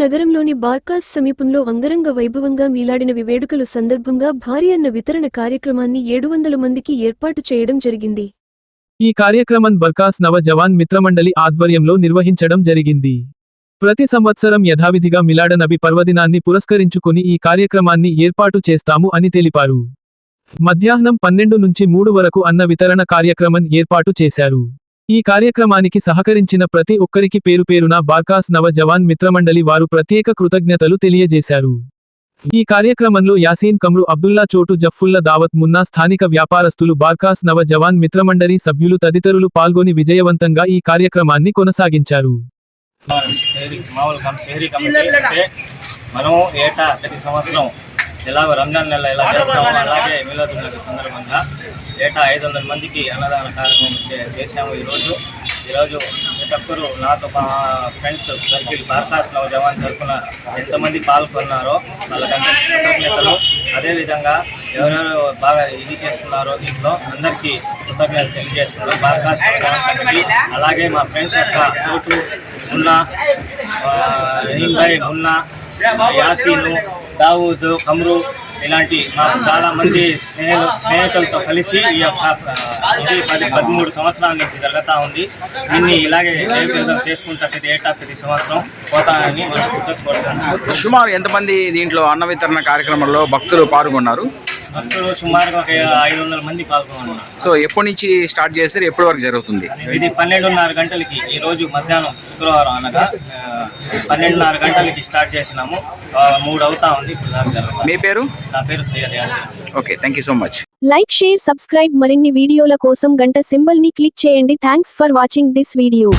నగరంలోని బార్కాస్ సమీపంలో అంగరంగ వైభవంగా మీలాడిన వేడుకలు సందర్భంగా భారీ అన్న వితరణ కార్యక్రమాన్ని ఏడు వందల మందికి ఏర్పాటు చేయడం జరిగింది. ఈ కార్యక్రమం బర్కాస్ నవ జవాన్ మిత్రమండలి ఆధ్వర్యంలో నిర్వహించడం జరిగింది. ప్రతి సంవత్సరం యథావిధిగా మిలాడ నబి పర్వదినాన్ని పురస్కరించుకుని ఈ కార్యక్రమాన్ని ఏర్పాటు చేస్తాము అని తెలిపారు. మధ్యాహ్నం పన్నెండు నుంచి మూడు వరకు అన్న వితరణ కార్యక్రమం ఏర్పాటు చేశారు. ఈ కార్యక్రమానికి సహకరించిన ప్రతి ఒక్కరికి పేరు పేరున బార్కాస్ నవ జవాన్ మిత్రమండలి వారు ప్రత్యేక కృతజ్ఞతలు తెలియజేశారు. ఈ కార్యక్రమంలో యాసీన్ కమ్రు అబ్దుల్లా చోటు జఫ్ఫుల్లా దావత్ మున్నా స్థానిక వ్యాపారస్తులు బార్కాస్ నవ జవాన్ మిత్రమండలి సభ్యులు తదితరులు పాల్గొని విజయవంతంగా ఈ కార్యక్రమాన్ని కొనసాగించారు. మనం ఏటా ప్రతి సంవత్సరం ఎలా రంజాన్ నెల ఎలా చేస్తామో అలాగే మిలాదు నబీ సందర్భంగా ఏటా ఐదు వందల మందికి అన్నదాన కార్యక్రమం చే- చేశాము ఈరోజు. ఈరోజు ప్రతి ఒక్కరు నాతో మా ఫ్రెండ్స్ సర్కిల్ భారతాస్ నవ జవాన్ తరఫున ఎంతమంది పాల్గొన్నారో వాళ్ళకంతా కృతజ్ఞతలు. అదేవిధంగా ఎవరెవరు బాగా ఇది చేస్తున్నారో దీంట్లో అందరికీ కృతజ్ఞతలు తెలియజేస్తున్నారు భారతాస్ కమిటీ అలాగే మా ఫ్రెండ్స్ యొక్క చోటు మున్నా ఆ, రహీం భాయ్ మున్నా యాసీను దావూద్ కమ్రు ఇలాంటి మాకు చాలా మంది స్నేహితులు స్నేహితులతో కలిసి ఈ యొక్క పది పదమూడు సంవత్సరాల నుంచి జరుగుతూ ఉంది. దీన్ని ఇలాగే జయప్రదం చేసుకుంటా ప్రతి ఏటా ప్రతి సంవత్సరం పోతానని మనస్ఫూర్తిగా కోరుతున్నాను సుమారు ఎంతమంది దీంట్లో అన్న వితరణ కార్యక్రమంలో భక్తులు పాల్గొన్నారు? సుమారుగా ఒక ఐదు వందల మంది పాల్గొన్నారు. సో ఎప్పటి నుంచి స్టార్ట్ చేస్తారు ఎప్పటి వరకు జరుగుతుంది? ఇది పన్నెండున్నర గంటలకి ఈ రోజు మధ్యాహ్నం శుక్రవారం అనగా పన్నెండున్నర గంటలకి స్టార్ట్ చేసినాము. మూడు అవుతా ఉంది ఇప్పుడు మీ పేరు? నా పేరు Syed Yasin. Okay thank you so much like share subscribe మరిన్ని వీడియోల కోసం గంట సింబల్ని క్లిక్ చేయండి. Thanks for watching this video